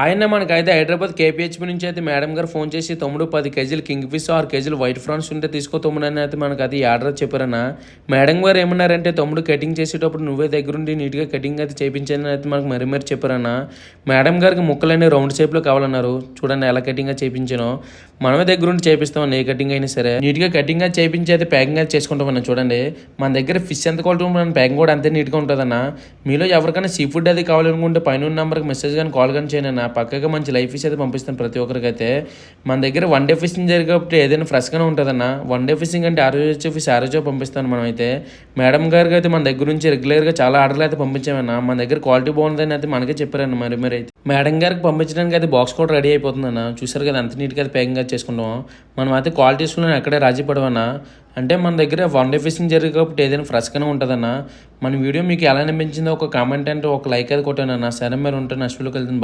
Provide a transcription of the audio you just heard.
ఆయన మనకైతే హైదరాబాద్ కేపీహెచ్పి నుంచి అయితే మేడం గారు ఫోన్ చేసి తమ్ముడు పది కేజీలు కింగ్ ఫిష్ ఆరు కేజీలు వైట్ ఫ్రాన్స్ ఉంటే తీసుకో తమ్ముడు అని అయితే మనకు అది ఆర్డర్ చెప్పారన్నా. మేడం గారు ఏమన్నారంటే తమ్ముడు కటింగ్ చేసేటప్పుడు నువ్వే దగ్గరుండి నీట్గా కటింగ్ అయితే చేయించాలని అయితే మనకు మరి మరీ చెప్పారన్నా. మేడం గారికి ముక్కలన్నీ రౌండ్ షేప్లో కావాలన్నారు. చూడండి ఎలా కటింగ్ చేయించానో మనమే దగ్గరుండి చేపిస్తాం ఏ కటింగ్ అయినా సరే. నీట్గా కటింగ్ అది చేయించి అయితే ప్యాకింగ్ అయితే చేసుకుంటామన్నా చూడండి. మన దగ్గర ఫిష్ ఎంత క్వాలిటీ ఉంటుంది మన ప్యాకింగ్ కూడా అంతే నీట్గా ఉంటుందన్నా. మీలో ఎవరికైనా సీ ఫుడ్ అది కావాలనుకుంటే పైన నెంబర్కి మెసేజ్ కానీ కాల్ కానీ చేయనన్నా పక్కగా మంచి లైఫ్ ఫిష్ అయితే పంపిస్తాను ప్రతి ఒక్కరికైతే. మన దగ్గర వన్ డే ఫిషింగ్ జరిగేటప్పుడు ఏదైనా ఫ్రెష్గానే ఉంటుందన్న. వన్ డే ఫిషింగ్ అంటే ఆ రోజు వచ్చే ఫిష్ ఆ రోజు పంపిస్తాను మనం అయితే మేడం గారికి అయితే మన దగ్గర నుంచి రెగ్యులర్గా చాలా ఆర్డర్లు అయితే పంపించామన్న. మన దగ్గర క్వాలిటీ బాగుందని అయితే మనకే చెప్పారన్న మరి మరి అయితే మేడం గారికి పంపించడానికి అయితే బాక్స్ కూడా రెడీ అయిపోతుందన్న. చూసారు కదా అంత నీట్గా అయితే ప్యాకింగ్ చేసుకుంటాం మనం అయితే క్వాలిటీస్లో ఎక్కడే రాజీ పడవన్నా. అంటే మన దగ్గర వన్ డే ఫిషింగ్ జరిగే కాబట్టి ఏదైనా ఫ్రెష్గానే ఉంటుందన్న. మన వీడియో మీకు ఎలా అనిపించిందో ఒక కామెంట్ అంటే ఒక లైక్ అది కొట్టానన్న. సరే మీరు ఉంటాను. నెక్స్ట్ వెళ్తుంది